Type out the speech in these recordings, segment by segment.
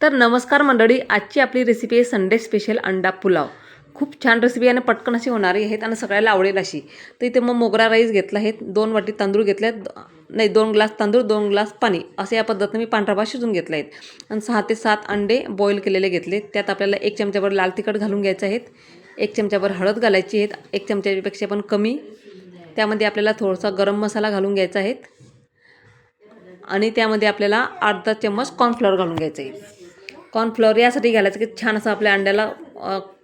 तर नमस्कार मंडळी आजची आपली रेसिपी आहे संडे स्पेशल अंडा पुलाव. खूप छान रेसिपी आहे आणि पटकन अशी होणारी आहेत आणि सगळ्याला आवडेल अशी. तर इथे मग मोगरा राईस घेतला आहे दोन वाटी तांदूळ घेतले आहेत नाही दोन ग्लास तांदूळ दोन ग्लास पाणी असं या पद्धतीने मी पांढरा भात शिजून घेतला आहेत आणि सहा ते सात अंडे बॉईल केलेले घेतले त्यात आपल्याला एक चमच्याभर लाल तिखट घालून घ्यायचं आहेत एक चमच्याभर हळद घालायची आहेत एक चमच्यापेक्षा पण कमी. त्यामध्ये आपल्याला थोडासा गरम मसाला घालून घ्यायचा आहे. आणि त्यामध्ये आपल्याला अर्धा चम्मच कॉर्नफ्लॉवर घालून घ्यायचं आहे. कॉर्नफ्लॉवर यासाठी घालायचं की छान असं आपल्या अंड्याला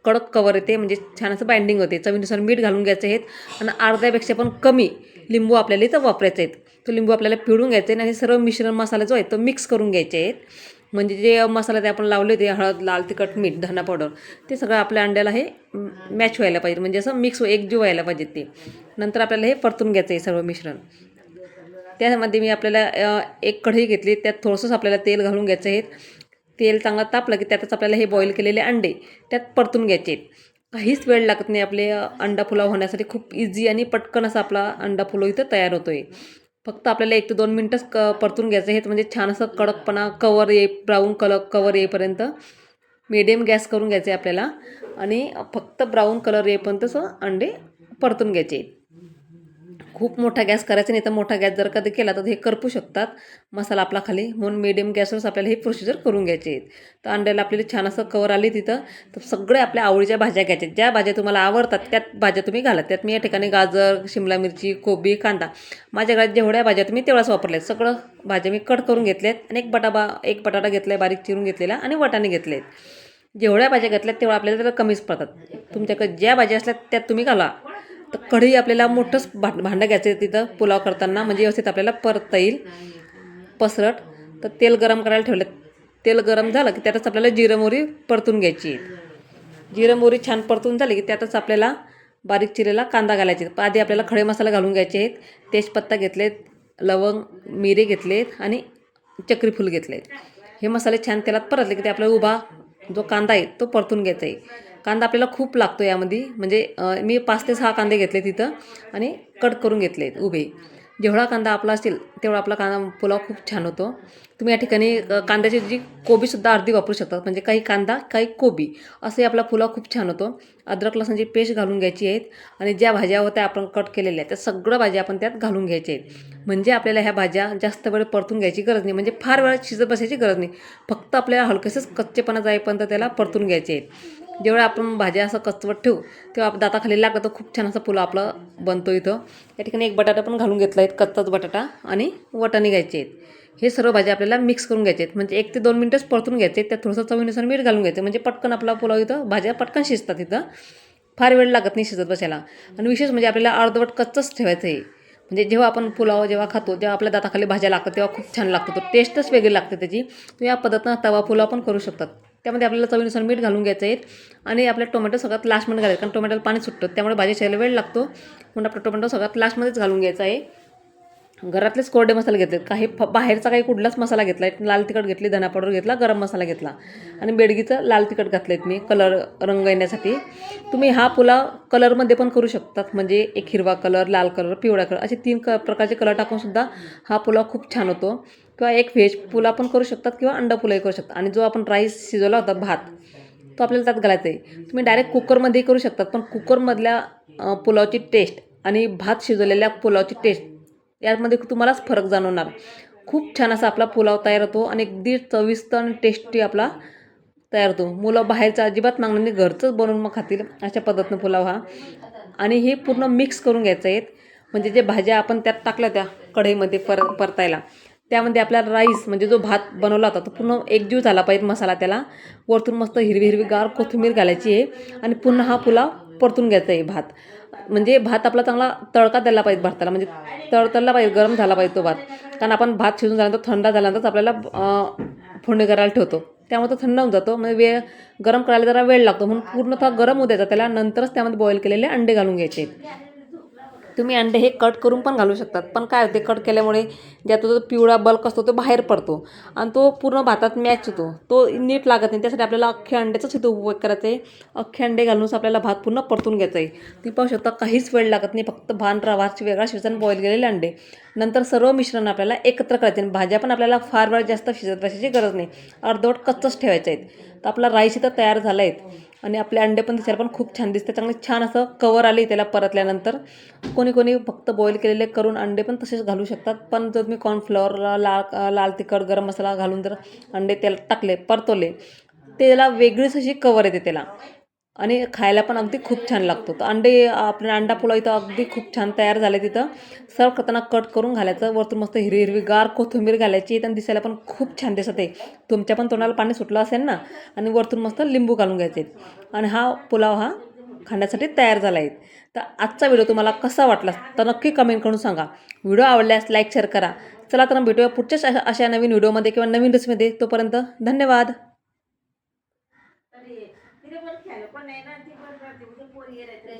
कडक कवर येते म्हणजे छान असं बाइंडिंग होते. चवीनुसार मीठ घालून घ्यायचं आहेत आणि अर्ध्यापेक्षा पण कमी लिंबू आपल्याला इथं वापरायचे आहेत. तो लिंबू आपल्याला पिळून घ्यायचे आहे आणि सर्व मिश्रण मसाला जो आहे तो मिक्स करून घ्यायचे आहेत. म्हणजे जे मसाला ते आपण लावले ते हळद लाल तिखट मीठ धना पावडर ते सगळं आपल्या अंड्याला हे मॅच व्हायला पाहिजे. म्हणजे असं मिक्स एकजीव व्हायला पाहिजे ते. नंतर आपल्याला हे परतून घ्यायचं आहे सर्व मिश्रण. त्यामध्ये मी आपल्याला एक कढई घेतली त्यात थोडंसंच आपल्याला तेल घालून घ्यायचं आहे. तेल चांगलं तापलं की त्यातच आपल्याला हे बॉईल केलेले अंडे त्यात परतून घ्यायचे. आहेत काहीच वेळ लागत नाही आपले अंडा पुलाव होण्यासाठी. खूप इझी आणि पटकन असा आपला अंडा पुलाव इथं तयार होतो आहे फक्त आपल्याला एक ते दोन मिनटंच क परतून घ्यायचं. हे म्हणजे छान असं कडकपणा कवर ये ब्राऊन कलर कवर येईपर्यंत मिडियम गॅस करून घ्यायचे आहे आपल्याला. आणि फक्त ब्राऊन कलर येईपर्यंत असं अंडे परतून घ्यायचे. खूप मोठा गॅस करायचा नाही तर मोठा गॅस जर कधी केला तर हे करपू शकतात. मसाला आपला खाली म्हणून मिडियम गॅसवरच आपल्याला हे प्रोसिजर करून घ्यायचे आहेत. तर अंड्याला आपल्याला छान असं कवर आली तिथं तर सगळे आपल्या आवडीच्या भाज्या घ्यायच्या ज्या भाज्या तुम्हाला आवडतात त्यात भाज्या तुम्ही घाला. त्यात मी या ठिकाणी गाजर शिमला मिरची कोबी कांदा माझ्या घरात जेवढ्या भाज्या तुम्ही तेवढ्याच वापरल्या आहेत. सगळं भाज्या मी कट करून घेतल्यात आणि एक बटाबा एक बटाटा घेतला आहे बारीक चिरून घेतलेला आणि वटाणे घेतले आहेत जेवढ्या भाज्या घेतल्यात तेवढ्या आपल्याला त्याला कमीच पडतात. तुमच्याकडे ज्या भाज्या असल्या त्यात तुम्ही घाला. तर कढई आपल्याला मोठंच भांड भांडं घ्यायचं आहे तिथं पुलाव करताना. म्हणजे व्यवस्थित आपल्याला परतता येईल. पसरट. तर तेल गरम करायला ठेवलं. तेल गरम झालं की त्यातच आपल्याला जिरं मोहरी परतून घ्यायची जिरं मोहरी छान परतून झाली की त्यातच आपल्याला बारीक चिरेला कांदा घालायचे आधी आपल्याला खडे मसाला घालून घ्यायचे आहेत. तेजपत्ता घेतलेत लवंग मिरे घेतलेत आणि चक्रीफूल घेतलेत. हे मसाले छान तेलात परतले की ते आपला उभा जो कांदा आहे तो परतून घ्यायचा आहे. कांदा आपल्याला खूप लागतो यामध्ये. म्हणजे मी पाच ते सहा कांदे घेतले तिथं आणि कट करून घेतले उभे. जेवढा कांदा आपला असेल तेवढा आपला कांदा पुलाव खूप छान होतो. तुम्ही या ठिकाणी कांद्याची जी कोबीसुद्धा अर्धी वापरू शकतात म्हणजे काही कांदा काही कोबी असे आपला पुलाव खूप छान होतो. अद्रक लसणाची पेस्ट घालून घ्यायची आहेत आणि ज्या भाज्या होत्या आपण कट केलेल्या आहेत त्या सगळं भाज्या आपण त्यात घालून घ्यायच्या आहेत. म्हणजे आपल्याला ह्या भाज्या जास्त वेळ परतून घ्यायची गरज नाही. म्हणजे फार वेळ शिजत बसायची गरज नाही. फक्त आपल्याला हलकेसंच कच्चेपणा जाईपर्यंत त्याला परतून घ्यायचे आहेत. जेवढं आपण भाज्या असं कचवट ठेवू तेव्हा आप दाताखाली लागतं तर खूप छान असं पुलाव आपलं बनतो इथं. या ठिकाणी एक बटाटा पण घालून घेतला आहे कच्चाच बटाटा आणि वटाणे घ्यायचे आहेत. हे सर्व भाज्या आपल्याला मिक्स करून घ्यायचे आहेत. म्हणजे एक ते दोन मिनटंच परतून घ्यायचे आहेत. त्यात थोडंसं चवीनुसार मीठ घालून घ्यायचं. म्हणजे पटकन आपला पुलाव इथं भाज्या पटकन शिजतात इथं. फार वेळ लागत नाही शिजत बसायला. आणि विशेष म्हणजे आपल्याला अर्धवट कच्चंच ठेवायचं आहे. म्हणजे जेव्हा आपण पुलाव जेव्हा खातो जेव्हा आपल्या दाताखाली भाज्या लागतात तेव्हा खूप छान लागतो. तो टेस्टच वेगळी लागते त्याची. तुम्ही या पद्धतीनं तवा पुलाव पण करू शकतात. त्यामध्ये आपल्याला चवीनुसार मीठ घालून घ्यायचं आहे. आणि आपल्या टोमॅटो सगळ्यात लास्टमध्ये घालायचं कारण टोमॅटोला पाणी सुटतं त्यामुळे भाजी शिजायला वेळ लागतो. म्हणून आपला टोमॅटो सगळ्यात लास्टमध्येच घालून घ्यायचा आहे. घरातलेच कोरडे मसाले घेतलेत. काही फ बाहेरचा काही कुठलाच मसाला घेतला आहे लाल तिखट घेतली धना पावडर घेतला गरम मसाला घेतला. आणि बेडगीचं लाल तिखट घातलेत मी कलर रंग येण्यासाठी. तुम्ही हा पुलाव कलरमध्ये पण करू शकतात. म्हणजे एक हिरवा कलर लाल कलर पिवळा कलर असे तीन क प्रकारचे कलर टाकूनसुद्धा हा पुलाव खूप छान होतो. किंवा एक व्हेज पुलाव पण करू शकतात किंवा अंडा पुलाही करू शकतात. आणि जो आपण राईस शिजवला होता भात तो आपल्याला त्यात घालायचा आहे. तुम्ही डायरेक्ट कुकरमध्ये करू शकतात पण कुकरमधल्या पुलावची टेस्ट आणि भात शिजवलेल्या पुलावची टेस्ट यामध्ये तुम्हालाच फरक जाणवणार. खूप छान असा आपला पुलाव तयार होतो आणि अगदी चविष्ट आणि टेस्टी आपला तयार होतो. मुलं बाहेरचं अजिबात मागणं नाही घरचंच बनवून मग खातील अशा पद्धतीनं पुलाव हा. आणि हे पूर्ण मिक्स करून घ्यायचं आहेत म्हणजे जे भाज्या आपण त्यात टाकल्या त्या कढईमध्ये पर परतायला. त्यामध्ये आपला राईस म्हणजे जो भात बनवला होता तो पूर्ण एकजीव झाला पाहिजे मसाला त्याला. वरतून मस्त हिरवी हिरवी गार कोथिंबीर घालायची आहे आणि पुन्हा हा पुलाव परतून घ्यायचा आहे भात. म्हणजे भात आपला चांगला तळका द्यायला पाहिजे भाताला म्हणजे तळतळला पाहिजे गरम झाला पाहिजे तो भात. कारण आपण भात शिजून झाल्यानंतर थंड झाल्यानंतर आपल्याला फोडणी करायला ठेवतो. त्यामुळे तो थंड होऊन जातो म्हणजे वेळ गरम करायला जरा वेळ लागतो. म्हणून पूर्णतः गरम होऊ द्यायचा त्याला नंतरच त्यामध्ये बॉईल केलेले अंडे घालून घ्यायचे. तुम्ही अंडे हे कट करून पण घालू शकतात. पण काय होते कट केल्यामुळे ज्यात तो पिवळा बल्क असतो तो बाहेर पडतो. आणि तो पूर्ण भातात मॅच होतो. तो नीट लागत नाही. त्यासाठी आपल्याला अख्ख्या अंड्याचाच इथं उपयोग करायचा आहे अख्खे अंडे घालूनच आपल्याला भात पूर्ण परतून घ्यायचा आहे ती पाहू शकता काहीच वेळ लागत नाही. फक्त भान रवाची वेगळा शिजन बॉईल केलेले अंडे. नंतर सर्व मिश्रण आपल्याला एकत्र करायचे आणि भाज्या पण आपल्याला फार वेळ जास्त शिजत बसायची गरज नाही. अर्धवट कच्चच ठेवायचे आहेत. तर आपला राईस इथं तयार झाला आहे आणि आपले अंडे पण दिसायला पण खूप छान दिसते चांगले छान असं कवर आले त्याला परतल्यानंतर. कोणी कोणी फक्त बॉईल केलेले करून अंडे पण तसेच घालू शकतात. पण जर तुम्ही कॉर्नफ्लॉवर लाल लाल तिखट गरम मसाला घालून जर अंडे त्याला टाकले परतवले त्याला वेगळीच अशी कवर येते त्याला. आणि खायला पण अगदी खूप छान लागतो. तर अंडे आपले अंडा पुलाव इथं अगदी खूप छान तयार झाले तिथं. सर्व करताना कट करून घालायचं. वरतून मस्त हिरवी हिरवी गार कोथिंबीर घालायची. आणि दिसायला पण खूप छान दिसत आहे. तुमच्या पण तोंडाला पाणी सुटलं असेल ना? आणि वरतून मस्त लिंबू घालून घ्यायचे आणि हा पुलाव हा खाण्यासाठी तयार झाला आहे. तर आजचा व्हिडिओ तुम्हाला कसा वाटला? तर नक्की कमेंट करून सांगा. व्हिडिओ आवडल्यास लाईक शेअर करा. चला तर भेटूया पुढच्याच अशा अशा नवीन व्हिडिओमध्ये किंवा नवीन रेसिपीमध्ये तोपर्यंत धन्यवाद. உயர